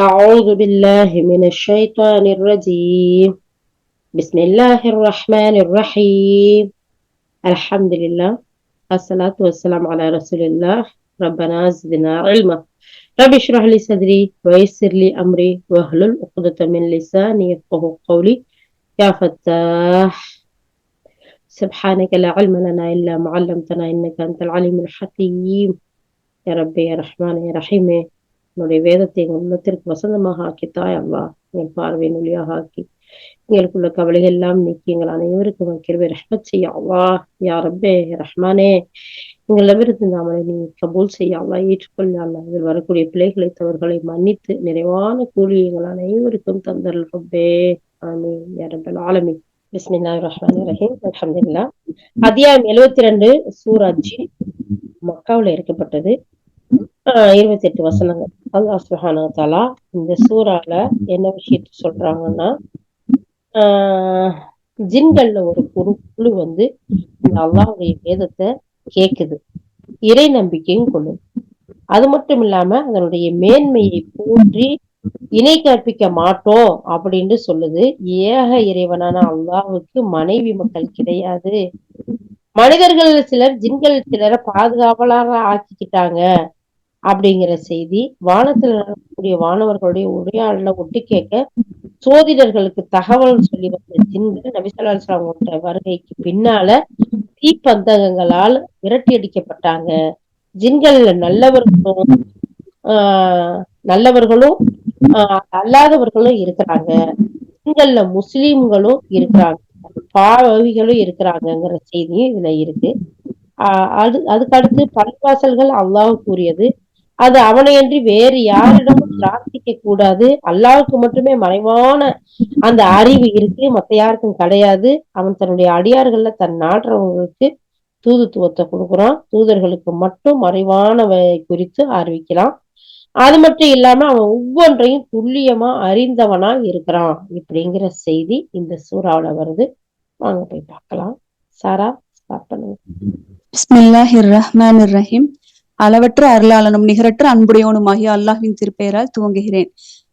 أعوذ بالله من الشيطان الرجيم. بسم الله الرحمن الرحيم. الحمد لله. الصلاة والسلام على رسول الله. ربنا زدنا علما. رب اشرح لي صدري ويسر لي أمري واحلل عقدة من لساني يفقه قولي. يا فتاح. سبحانك لا علم لنا إلا ما علمتنا إنك أنت العليم الحكيم. يا ربي يا رحمن يا رحيم. உன்னுடைய வேதத்தை எங்கள் உள்ளத்திற்கு வசந்தமாக ஆக்கித்தாய் தாய் என் எங்கள் பார்வையின் ஒளியாக ஆக்கி எங்களுக்குள்ள கவலைகள் எல்லாம் நீக்கி எங்கள் அனைவருக்கும் கிருவை ரஹ்மத் செய்ய அல்லா. யா ரப்பே ரஹ்மானே. எங்களிடமிருந்து நாமளை நீ கபூல் செய்ய அல்லா. இதில் வரக்கூடிய பிள்ளைகளை தவறுகளை மன்னித்து நிறைவான கூலி எங்கள் அனைவருக்கும் தந்தல் ரப்பே. ஆமீன். யா ஆலமி பிஸ்மில்லா ரஹ்மான் ரஹீம். அலமதுல்லா அத்தியாயம் எழுவத்தி ரெண்டு சூராஜி மக்காவுல இருக்கப்பட்டது ஆஹ் இருபத்தி எட்டு வசனங்கள். அல்லாஹ் சுஹானா தாலா இந்த சூறால என்ன விஷயத்த சொல்றாங்கன்னா ஆஹ் ஜின்கள்ல ஒரு குழு குழு வந்து இந்த அல்லாஹுடைய வேதத்தை கேக்குது. இறை நம்பிக்கையும் கொள்ளும். அது மட்டும் இல்லாம அதனுடைய மேன்மையை போற்றி இணை கற்பிக்க மாட்டோம் அப்படின்னு சொல்லுது. ஏக இறைவனான அல்லாஹுக்கு மனைவி மக்கள் கிடையாது. மனிதர்கள் சிலர் ஜின்கள் சிலரை பாதுகாவலாக ஆக்கிக்கிட்டாங்க. அப்படிங்கிற செய்தி வானத்துல நடக்கக்கூடிய வானவர்களுடைய உரையாடல ஒட்டு கேட்க சோதிடர்களுக்கு தகவல் சொல்லி வந்த ஜின்கள் நபிசல்லாஸ்லாமோட வருகைக்கு பின்னால தீப்பந்தகங்களால் விரட்டி அடிக்கப்பட்டாங்க. ஜின்கள்ல நல்லவர்களும் ஆஹ் நல்லவர்களும் ஆஹ் அல்லாதவர்களும் இருக்கிறாங்க. ஜின்கள்ல முஸ்லீம்களும் இருக்கிறாங்க. பாவிகளும் இருக்கிறாங்கங்கிற செய்தியும் இதுல இருக்கு. ஆஹ் அது அதுக்கு அடுத்து பள்ளிவாசல்கள் அல்லாஹ் கூறியது அது அவனையன்றி வேறு யாரிடமும் பிரார்த்திக்க கூடாது. அல்லாவுக்கு மட்டுமே மறைவான அந்த அறிவு இருக்கு. மத்த யாருக்கும் கிடையாது. அவன் தன்னுடைய அடியார்கள்ல தன் நாடுறவங்களுக்கு தூதுத்துவத்தை கொடுக்குறான். தூதர்களுக்கு மட்டும் மறைவானவை குறித்து அறிவிக்கலாம் அது மட்டும் இல்லாம அவன் ஒவ்வொன்றையும் துல்லியமா அறிந்தவனா இருக்கிறான் இப்படிங்கிற செய்தி இந்த சூறாவுல வருது. வாங்க போய் பார்க்கலாம். சாரா ஸ்டார்ட் பண்ணுங்க. பிஸ்மில்லாஹிர் ரஹ்மானிர் ரஹீம் அளவற்ற அருளாளனும் நிகரற்ற அன்புடையவனுமாகிய அல்லாஹ்வின் திருப்பெயரால் துவங்குகிறேன்.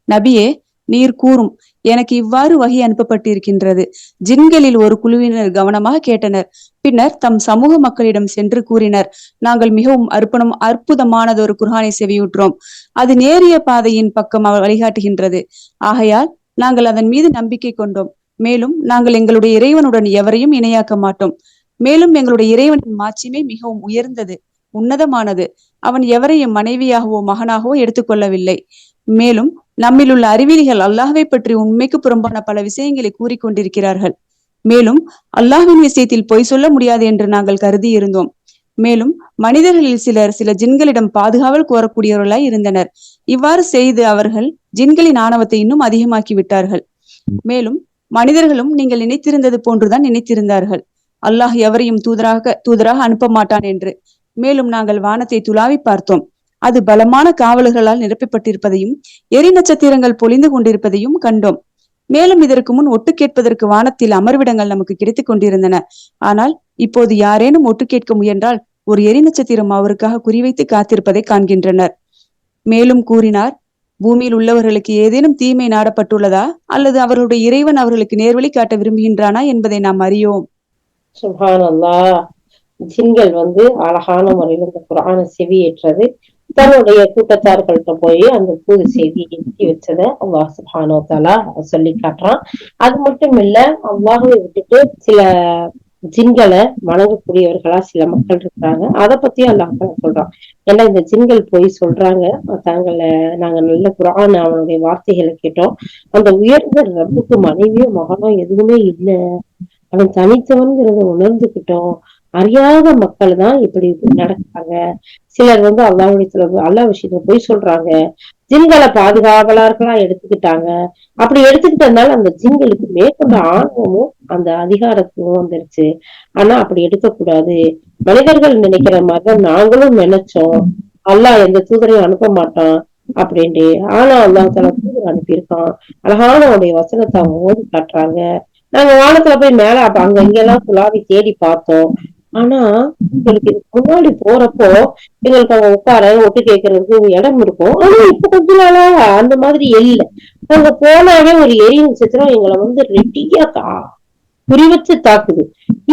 நபியே நீர் கூறும் எனக்கு இவ்வாறு வகை அனுப்பப்பட்டிருக்கின்றது. ஜின்களில் ஒரு குழுவினர் கவனமாக கேட்டனர். பின்னர் தம் சமூக மக்களிடம் சென்று கூறினர் நாங்கள் மிகவும் அர்ப்பணம் அற்புதமானதொரு குர்ஹானை செவியுற்றோம். அது நேரிய பாதையின் பக்கம் வழிகாட்டுகின்றது. ஆகையால் நாங்கள் அதன் மீது நம்பிக்கை கொண்டோம். மேலும் நாங்கள் எங்களுடைய இறைவனுடன் எவரையும் இணையாக்க மாட்டோம். மேலும் எங்களுடைய இறைவனின் மாட்சிமை மிகவும் உயர்ந்தது. உன்னதமானது. அவன் எவரையும் மனைவியாகவோ மகனாகவோ எடுத்துக்கொள்ளவில்லை. மேலும் நம்மிலுள்ள அறிவிலிகள் அல்லாஹ்வை பற்றி உண்மைக்கு புறம்பான பல விஷயங்களை கூறிக்கொண்டிருக்கிறார்கள் மேலும் அல்லாஹின் விஷயத்தில் பொய் சொல்ல முடியாது என்று நாங்கள் கருதி இருந்தோம் மேலும் மனிதர்களில் சிலர் சில ஜின்களிடம் பாதுகாவல் கோரக்கூடியவர்களாய் இருந்தனர். இவ்வாறு செய்து அவர்கள் ஜின்களின் ஆணவத்தை இன்னும் அதிகமாக்கி விட்டார்கள். மேலும் மனிதர்களும் நீங்கள் நினைத்திருந்தது போன்றுதான் நினைத்திருந்தார்கள். அல்லாஹ் எவரையும் தூதராக தூதராக அனுப்ப மாட்டான் என்று. மேலும் நாங்கள் வானத்தை துளாவி பார்த்தோம். அது பலமான காவலர்களால் நிரப்பப்பட்டிருப்பதையும் எரி நட்சத்திரங்கள் பொழிந்து கொண்டிருப்பதையும் கண்டோம். மேலும் இதற்கு முன் ஒட்டு கேட்பதற்கு வானத்தில் அமர்விடங்கள் நமக்கு கிடைத்துக் கொண்டிருந்தன. ஆனால் இப்போது யாரேனும் ஒட்டு கேட்க முயன்றால் ஒரு எரி நட்சத்திரம் அவருக்காக குறிவைத்து காத்திருப்பதை காண்கின்றனர். மேலும் கூறினார் பூமியில் உள்ளவர்களுக்கு ஏதேனும் தீமை நாடப்பட்டுள்ளதா? அல்லது அவர்களுடைய இறைவன் அவர்களுக்கு நேர்வழி காட்ட விரும்புகின்றானா என்பதை நாம் அறியோம். சுபான் அல்லா ஜின்கள் வந்து அழகான முறையில் இந்த குரான செவியேற்றது தன்னுடைய கூட்டத்தார்கள்ட்ட போய் அந்த புது செய்தியை எழுதி வச்சத அல்லாஹ் சுபானோ தாலா சொல்லி காட்டுறான். அது மட்டும் இல்ல அல்லாஹுவை விட்டுட்டு சில ஜின்களை வணங்கக்கூடியவர்களா சில மக்கள் இருக்கிறாங்க. அதை பத்தியும் அல்லாஹ் சொல்றான். ஏன்னா இந்த ஜின்கள் போய் சொல்றாங்க. தாங்களை நாங்க நல்ல குரான் அவனுடைய வார்த்தைகளை கேட்டோம். அந்த உயர்ந்த ரப்புக்கு மனைவியோ மகனோ எதுவுமே இல்லை. அவன் தனித்தவன்கிறத உணர்ந்துகிட்டோம். அறியாத மக்கள் தான் இப்படி நடக்கிறாங்க. சிலர் வந்து அல்லாவுடைய சில அல்லா விஷயத்த போய் சொல்றாங்க. ஜின்களை பாதுகாவலர்களா எடுத்துக்கிட்டாங்க. அப்படி எடுத்துக்கிட்டதுனால அந்த ஜின்களுக்கு மேற்கொண்ட ஆர்வமும் அந்த அதிகாரத்துவம் வந்துருச்சு. ஆனா அப்படி எடுக்கக்கூடாது. மனிதர்கள் நினைக்கிற மாதிரி நாங்களும் நினைச்சோம். அல்லாஹ் எந்த தூதரையும் அனுப்ப மாட்டான் அப்படின்ட்டு. ஆனா அல்லாஹ் தலா தூதர் அனுப்பியிருக்கான். அழகானவனுடைய உடைய வசனத்தை அவங்க ஓடி காட்டுறாங்க. நாங்க வானத்துல போய் மேல அப்ப அங்க இங்கெல்லாம் குலாவி தேடி பார்த்தோம். ஆனா எங்களுக்கு இதுக்கு முன்னாடி போறப்போ எங்களுக்கு அவங்க உட்கார ஒட்டு கேட்கறதுக்கு இடம் இருக்கும். ஆனா இப்ப கொஞ்ச நாளா அந்த மாதிரி இல்ல. நாங்க போனாவே ஒரு எரி நட்சத்திரம் எங்களை வந்து ரெட்டியா தா குறி வச்சு தாக்குது.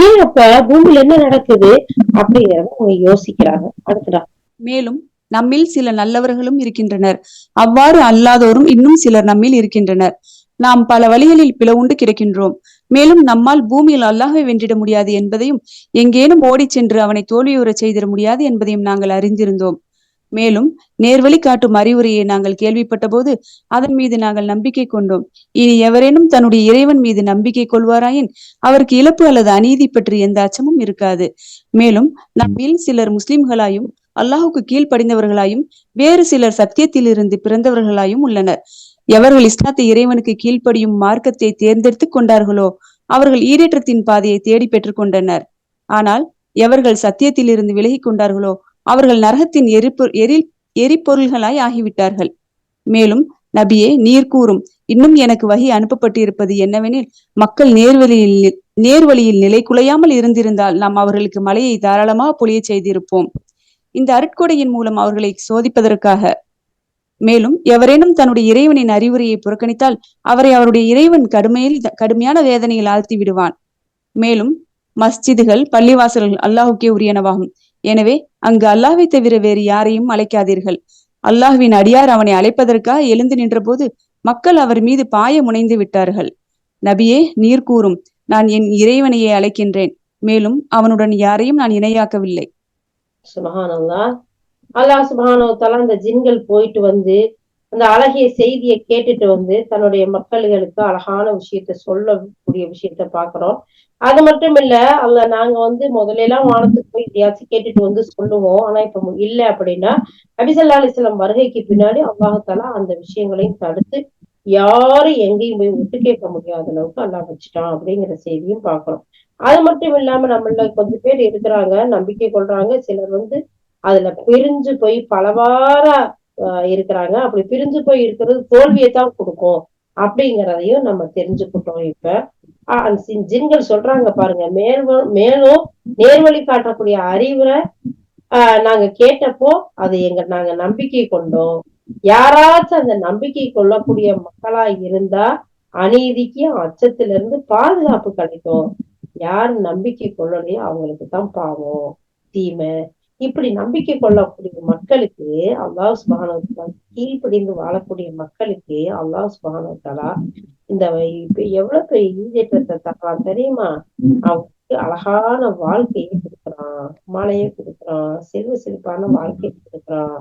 ஏன் அப்ப பூமியில என்ன நடக்குது அப்படிங்கறத அவங்க யோசிக்கிறாங்க. அடுத்ததா. மேலும் நம்மில் சில நல்லவர்களும் இருக்கின்றனர். அவ்வாறு அல்லாதோரும் இன்னும் சிலர் நம்மில் இருக்கின்றனர். நாம் பல வழிகளில் பிளவுண்டு கிடக்கின்றோம். மேலும் நம்மால் பூமியில் அல்லாஹை வென்றிட முடியாது என்பதையும் எங்கேனும் ஓடிச் சென்று அவனை தோல்வியுறச் செய்திட முடியாது என்பதையும் நாங்கள் அறிந்திருந்தோம். மேலும் நேர்வழி காட்டும் அறிவுரையை நாங்கள் கேள்விப்பட்ட போது அதன் மீது நாங்கள் நம்பிக்கை கொண்டோம். இனி எவரேனும் தன்னுடைய இறைவன் மீது நம்பிக்கை கொள்வாராயின் அவருக்கு இழப்பு அல்லது அநீதி பற்றி எந்த அச்சமும் இருக்காது. மேலும் நம்மில் சிலர் முஸ்லிம்களாயும் அல்லாஹுக்கு கீழ்ப்படிந்தவர்களாயும் வேறு சிலர் சத்தியத்திலிருந்து பிறந்தவர்களாயும் உள்ளனர். எவர்கள் இஸ்லாத்தை இறைவனுக்கு கீழ்ப்படியும் மார்க்கத்தை தேர்ந்தெடுத்துக் கொண்டார்களோ அவர்கள் ஈரேற்றத்தின் பாதையை தேடி பெற்றுக் கொண்டனர். ஆனால் எவர்கள் சத்தியத்திலிருந்து விலகி கொண்டார்களோ அவர்கள் நரகத்தின் எரிபொ எரி எரிபொருள்களாய் ஆகிவிட்டார்கள். மேலும் நபியே நீர் கூறும் இன்னும் எனக்கு வகை அனுப்பப்பட்டிருப்பது என்னவெனில் மக்கள் நேர்வழியில் நேர்வழியில் நிலை குலையாமல் இருந்திருந்தால் நாம் அவர்களுக்கு மலையை தாராளமாக பொழிய செய்திருப்போம். இந்த அருட்கொடையின் மூலம் அவர்களை சோதிப்பதற்காக. மேலும் எவரேனும் தன்னுடைய இறைவனின் அறிவுரையை புறக்கணித்தால் அவரை அவருடைய இறைவன் கடுமையில் கடுமையான வேதனையில் ஆழ்த்தி விடுவான். மேலும் மஸ்ஜிதுகள் பள்ளிவாசல்கள் அல்லாஹுக்கே உரியனவாகும். எனவே அங்கு அல்லாஹை தவிர வேறு யாரையும் அழைக்காதீர்கள். அல்லாஹ்வின் அடியார் அவனை அழைப்பதற்காக எழுந்து நின்றபோது மக்கள் அவர் மீது பாய முனைந்து விட்டார்கள். நபியே நீர் கூறும் நான் என் இறைவனையே அழைக்கின்றேன். மேலும் அவனுடன் யாரையும் நான் இணையாக்கவில்லை. அல்லாஹ் சுபஹானவத்தாலா அந்த ஜின்கள் போயிட்டு வந்து அந்த அழகிய செய்தியை கேட்டுட்டு வந்து தன்னுடைய மக்களுக்கு அழகான விஷயத்த சொல்லக்கூடிய விஷயத்த பாக்குறோம் அது மட்டும் இல்ல அல்ல நாங்க வந்து முதல்ல எல்லாம் வானத்துக்கு போய் எதையாச்சும் கேட்டுட்டு வந்து சொல்லுவோம். ஆனா இப்ப இல்ல அப்படின்னா நபிசல்லா அலிஸ்லாம் வருகைக்கு பின்னாடி அல்லாஹாலா அந்த விஷயங்களையும் தடுத்து யாரும் எங்கேயும் போய் விட்டு கேட்க முடியாத அளவுக்கு அல்லா வச்சுட்டான் அப்படிங்கிற செய்தியும் பாக்குறோம் அது மட்டும் இல்லாம நம்மள கொஞ்சம் பேர் இருக்கிறாங்க நம்பிக்கை கொள்றாங்க. சிலர் வந்து அதுல பிரிஞ்சு போய் பலவாரா இருக்கிறாங்க. அப்படி பிரிஞ்சு போய் இருக்கிறது தோல்வியை தான் கொடுக்கும் அப்படிங்கிறதையும் நம்ம தெரிஞ்சுக்கிட்டோம் இப்ப. அந்த ஜின்கள் சொல்றாங்க பாருங்க மேல் மேலும் நேர்வழி காட்டக்கூடிய அறிவுரை ஆஹ் நாங்க கேட்டப்போ அதை எங்க நாங்க நம்பிக்கை கொண்டோம். யாராச்சும் அந்த நம்பிக்கை கொள்ளக்கூடிய மக்களா இருந்தா அநீதிக்கும் அச்சத்துல இருந்து பாதுகாப்பு கிடைக்கும். யார் நம்பிக்கை கொள்ளலையோ அவங்களுக்கு தான் பாவம். தீமை இப்படி நம்பிக்கை கொள்ளக்கூடிய மக்களுக்கு அல்லாஹ் சுபானவத்தாலா கீழ்ப்படிந்து வாழக்கூடிய மக்களுக்கு அல்லாஹ் சுபானவத்தாலா இந்த இப்ப எவ்வளவு பெரிய ஈஜேற்றத்தை தரலாம் தெரியுமா? அவங்களுக்கு அழகான வாழ்க்கையை கொடுக்குறான் மழையை கொடுக்குறான் செல்வ செழிப்பான வாழ்க்கையை கொடுக்குறான்.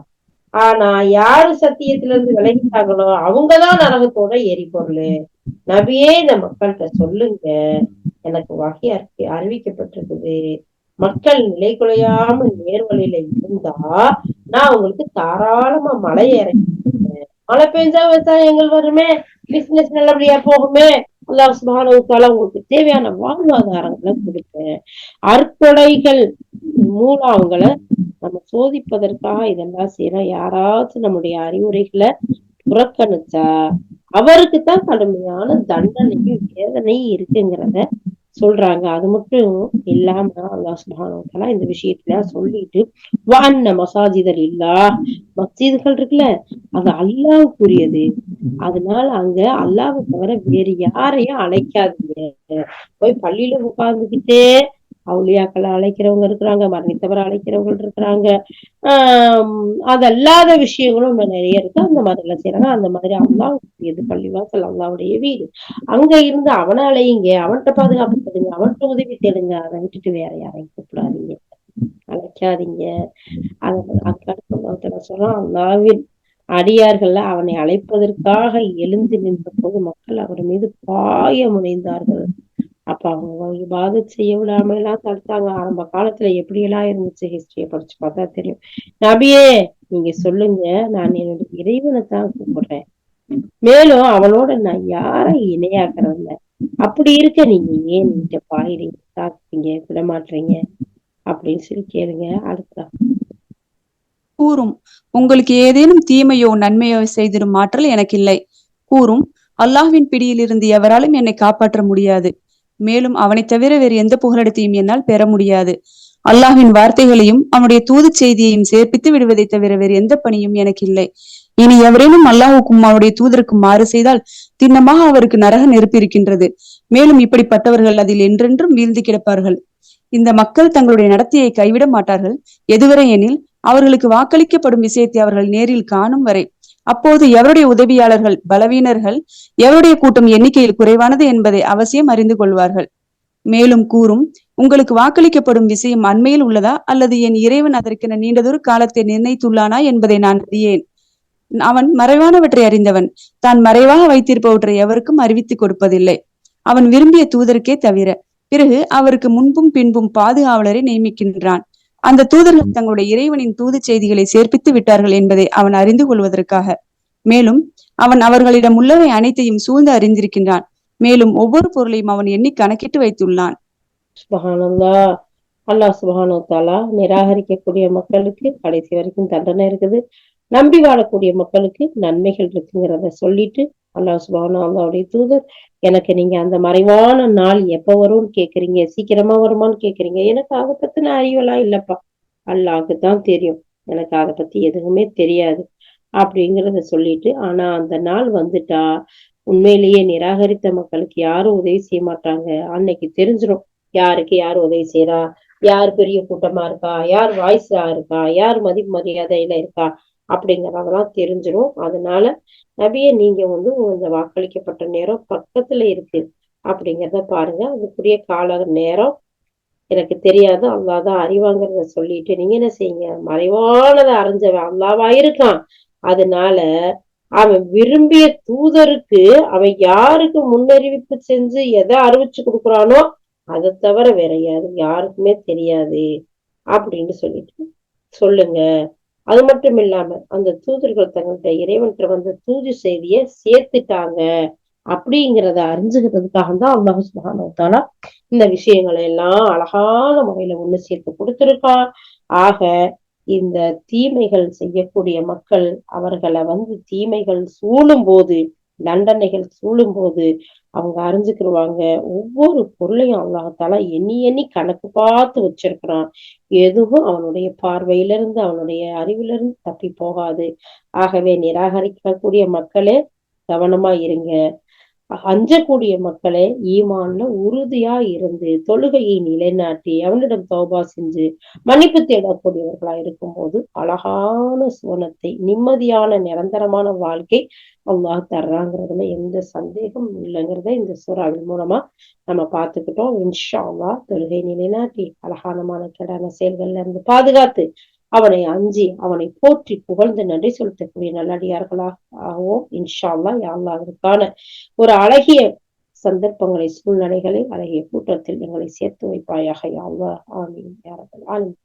ஆனா யாரு சத்தியத்துல இருந்து விலகிட்டாங்களோ அவங்கதான் நரகத்தோட எரிபொருள். நபியே இந்த மக்கள்கிட்ட சொல்லுங்க. எனக்கு வகை அறிவிக்கப்பட்டிருக்குது. மக்கள் நிலை குலையாம நேர்வழியில இருந்தா நான் உங்களுக்கு தாராளமா மழை இறக்கி மழை பெஞ்சா விவசாயங்கள் வருமே பிசினஸ் நல்லபடியா போகுமே. அல்லாஹ் உங்களுக்கு தேவையான வாழ்வாதாரங்களை கொடுப்பேன். அற்கொலைகள் மூலம் அவங்கள நம்ம சோதிப்பதற்காக இதெல்லாம் செய்யறோம். யாராச்சும் நம்முடைய அறிவுரைகளை புறக்கணிச்சா அவருக்கு தான் கடுமையான தண்டனையும் வேதனையும் இருக்குங்கிறத சொல்றாங்க. அது மட்டும் இல்லாம அல்லாஹ் சுப்ஹானஹு இந்த விஷயத்துல சொல்லிட்டு வான்ன மசாஜிதர் இல்லா மசீதுகள் இருக்குல்ல அது அல்லாவுக்குரியது அதனால அங்க அல்லாவை தவிர வேறு யாரையும் அழைக்காதீங்க. போய் பள்ளியில உட்கார்ந்துகிட்டே அவுளியாக்களை அழைக்கிறவங்க இருக்கிறாங்க மரணித்தவரை அழைக்கிறவங்க இருக்கிறாங்க. ஆஹ் அது அல்லாத விஷயங்களும் நிறைய இருக்கு. அந்த மாதிரிலாம் செய்யறாங்க அந்த மாதிரி அல்லாஹ் எது பள்ளிவாசல் அல்லாவுடைய வீடு. அங்க இருந்து அவனை அழையுங்க அவன்கிட்ட பாதுகாப்பு தேடுங்க அவன்கிட்ட உதவி தேடுங்க. அதை விட்டுட்டு வேற யாரையும் கூப்பிடாதீங்க. அழைக்காதீங்க. அதை அதுக்கடுத்து சொல்றான். அல்லாவின் அடியார்கள்ல அவனை அழைப்பதற்காக எழுந்து நின்ற போது மக்கள் அவர் மீது பாய முனைந்தார்கள். அப்ப அவங்க இபாதத் செய்ய விடாம எல்லாம் தடுத்தாங்க. ஆரம்ப காலத்துல எப்படி எல்லாம் இருந்துச்சு ஹிஸ்டரிய படிச்சு பார்த்தா தெரியும். நபியே நீங்க சொல்லுங்க. நான் என்னோட இறைவனை தான் கூப்பிடுறேன். மேலும் அவனோட நான் யாரை இணையாக்குறதில்ல? அப்படி இருக்க நீங்க ஏன் நீங்க பாயிறீங்க? தாக்குறீங்க விடமாட்டுறீங்க அப்படின்னு சொல்லி கேளுங்க. அடுத்தா கூறும் உங்களுக்கு ஏதேனும் தீமையோ நன்மையோ செய்திடும் ஆற்றல் எனக்கு இல்லை. கூறும் அல்லாஹ்வின் பிடியிலிருந்து எவராலும் என்னை காப்பாற்ற முடியாது. மேலும் அவனைத் தவிர வேறு எந்த புகலிடத்தையும் என்னால் பெற முடியாது. அல்லாஹின் வார்த்தைகளையும் அவனுடைய தூது செய்தியையும் சேர்ப்பித்து விடுவதை தவிர வேறு எந்த பணியும் எனக்கு இல்லை இனி எவரேனும் அல்லாஹுக்கும் அவருடைய தூதருக்கும் மாறு செய்தால் திண்ணமாக அவருக்கு நரக நெருப்பு இருக்கின்றது. மேலும் இப்படிப்பட்டவர்கள் அதில் என்றென்றும் வீழ்ந்து கிடப்பார்கள். இந்த மக்கள் தங்களுடைய நடத்தையை கைவிட மாட்டார்கள். எதுவரை எனில் அவர்களுக்கு வாக்களிக்கப்படும் விஷயத்தை அவர்கள் நேரில் காணும் வரை அப்போது எவருடைய உதவியாளர்கள் பலவீனர்கள் எவருடைய கூட்டம் எண்ணிக்கையில் குறைவானது என்பதை அவசியம் அறிந்து கொள்வார்கள். மேலும் கூறும் உங்களுக்கு வாக்களிக்கப்படும் விஷயம் அண்மையில் உள்ளதா அல்லது என் இறைவன் அதற்கென நீண்டதொரு காலத்தை நிர்ணயித்துள்ளானா என்பதை நான் அறியேன். அவன் மறைவானவற்றை அறிந்தவன் தான் மறைவாக வைத்திருப்பவற்றை எவருக்கும் அறிவித்துக் கொடுப்பதில்லை. அவன் விரும்பிய தூதருக்கே தவிர பிறகு அவருக்கு முன்பும் பின்பும் பாதுகாவலரை நியமிக்கின்றான். அந்த தூதர்கள் தங்களுடைய இறைவனின் தூது செய்திகளை சேர்ப்பித்து விட்டார்கள் என்பதை அவன் அறிந்து கொள்வதற்காக. மேலும் அவன் அவர்களிடம் உள்ளவை அனைத்தையும் சூழ்ந்து அறிந்திருக்கின்றான். மேலும் ஒவ்வொரு பொருளையும் அவன் எண்ணி கணக்கிட்டு வைத்துள்ளான். அல்லாஹ் சுபஹானு தாலா நிராகரிக்கக்கூடிய மக்களுக்கு கடைசி வரைக்கும் தண்டனை இருக்குது. நம்பி வாழக்கூடிய மக்களுக்கு நன்மைகள் இருக்குங்கிறத சொல்லிட்டு அல்லாஹ் சுபஹானு அல்லாவுடைய தூதர் எனக்கு நீங்க அந்த மறைவான நாள் எப்ப வரும்னு கேக்குறீங்க? சீக்கிரமா வருமான்னு கேக்குறீங்க? எனக்கு அதை பத்தின அறிவெல்லாம் இல்லப்பா. அல்லாஹ்க்கு தான் தெரியும். எனக்கு அதை பத்தி எதுவுமே தெரியாது அப்படிங்கிறத சொல்லிட்டு ஆனா அந்த நாள் வந்துட்டா உண்மையிலேயே நிராகரித்த மக்களுக்கு யாரும் உதவி செய்ய மாட்டாங்க? அன்னைக்கு தெரிஞ்சிடும் யாருக்கு யார் உதவி செய்யறா யார் பெரிய கூட்டமா இருக்கா? யார் வாய்ஸா இருக்கா? யார் மதிப்பு மரியாதையில இருக்கா? அப்படிங்கிறதெல்லாம் தெரிஞ்சிடும் அதனால நபிய நீங்க வந்து இந்த வாக்களிக்கப்பட்ட நேரம் பக்கத்துல இருக்கு அப்படிங்கிறத பாருங்க. அதுக்குரிய கால நேரம் எனக்கு தெரியாது. அல்லாதான் அறிவாங்கிறத சொல்லிட்டு நீங்க என்ன செய்யுங்க? மறைவானதை அறிஞ்சவன் அல்லாவா இருக்கான். அதனால அவன் விரும்பிய தூதருக்கு அவன் யாருக்கு முன்னறிவிப்பு செஞ்சு எதை அறிவிச்சு கொடுக்குறானோ அதை தவிர வேற யாரு யாருக்குமே தெரியாது அப்படின்னு சொல்லிட்டு சொல்லுங்க. அது மட்டும் இல்லாம அந்த தூதர்கள் தங்கள்கிட்ட இறைவன்கிட்ட வந்த தூது செய்திய சேர்த்துட்டாங்க அப்படிங்கிறத அறிஞ்சுக்கிறதுக்காக தான் அல்லாஹ் சுபானத்தாலா இந்த விஷயங்களை எல்லாம் அழகான முறையில ஒண்ணு சேர்த்து கொடுத்திருக்கான் ஆக இந்த தீமைகள் செய்யக்கூடிய மக்கள் அவர்களை வந்து தீமைகள் சூழும் போது தண்டனைகள் சூழும் போது அவங்க அறிஞ்சுக்கிடுவாங்க ஒவ்வொரு பொருளையும் அல்லாஹால எண்ணி எண்ணி கணக்கு பார்த்து வச்சிருக்கிறான். எதுவும் அவனுடைய பார்வையிலிருந்து அவனுடைய அறிவிலிருந்து தப்பி போகாது. ஆகவே நிராகரிக்கக்கூடிய மக்களே கவனமா இருங்க. அஞ்சக்கூடிய மக்களே ஈமான்ல உறுதியா இருந்து தொழுகையை நிலைநாட்டி அவனிடம் தௌபா செஞ்சு மன்னிப்பு தேடக்கூடியவர்களா இருக்கும்போது அழகான சுவனத்தை நிம்மதியான நிரந்தரமான வாழ்க்கை அல்லாஹ் தர்றாங்கிறதுல எந்த சந்தேகமும் இல்லைங்கிறத இந்த சூறாவின் மூலமா நம்ம பார்த்துக்கிட்டோம். இன்ஷா அல்லாஹ் தொழுகை நிலைநாட்டி அழகானமான கெடான செயல்கள்ல இருந்து பாதுகாத்து அவனை அஞ்சி அவனை போற்றி புகழ்ந்து நன்றி செலுத்தக்கூடிய நல்லடியார்களாகவும் இன்ஷா அல்லா யாழ்லாவிற்கான ஒரு அழகிய சந்தர்ப்பங்களை சூழ்நிலைகளை அழகிய கூட்டத்தில் எங்களை சேர்த்து வைப்பாயாக யாழ்வா ஆமீன் யாரங்கள் ஆமீன்